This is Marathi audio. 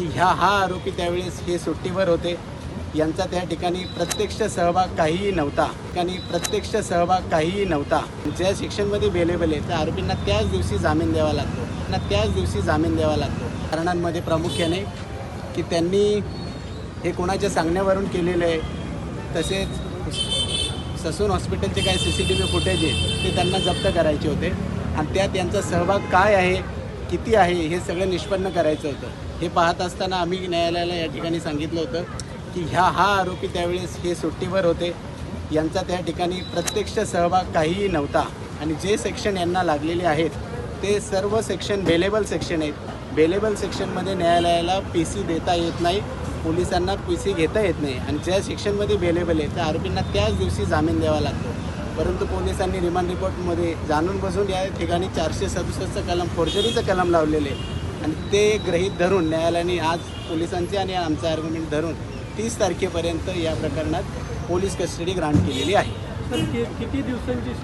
की ह्या हा आरोपी त्यावेळेस हे सुट्टीवर होते. यांचा त्या ठिकाणी प्रत्यक्ष सहभाग काहीही नव्हता. ठिकाणी प्रत्यक्ष सहभाग काहीही नव्हता. ज्या सेक्शनमध्ये बेलेबल आहे त्या आरोपींना त्याच दिवशी जामीन द्यावा लागतो. त्यांना त्याच दिवशी जामीन द्यावा लागतो. कारणांमध्ये प्रामुख्याने की त्यांनी हे कोणाच्या सांगण्यावरून केलेलं आहे तसेच ससून हॉस्पिटलचे काही C C T V footage आहेत ते त्यांना जप्त करायचे होते. आणि त्यात यांचा सहभाग काय आहे किती आहे हे सगळं निष्पन्न करायचं होतं. हे पाहत असताना आम्ही न्यायालयाला या ठिकाणी सांगितलं होतं की ह्या हा आरोपी त्यावेळेस हे सुट्टीवर होते. यांचा त्या ठिकाणी प्रत्यक्ष सहभाग काहीही नव्हता. आणि जे सेक्शन यांना लागलेले आहेत ते सर्व सेक्शन बेलेबल सेक्शन आहेत. बेलेबल सेक्शनमध्ये न्यायालयाला पी सी देता येत नाही पोलिसांना पी सी घेता येत नाही. आणि ज्या सेक्शनमध्ये बेलेबल आहे त्या आरोपींना त्याच दिवशी जामीन द्यावा लागतो. परंतु पोलिसांनी रिमांड रिपोर्टमध्ये जाणून बसून या ठिकाणी चारशे सदुसष्टचं कलम फोर्जरीचं कलम लावलेले आहे. आणि ते गृहीत धरून न्यायालयाने आज पोलिसांचे आणि आमचं आर्ग्युमेंट धरून तीस तारखेपर्यंत या प्रकरणात पोलीस कस्टडी ग्रांट केलेली आहे. किती दिवसांची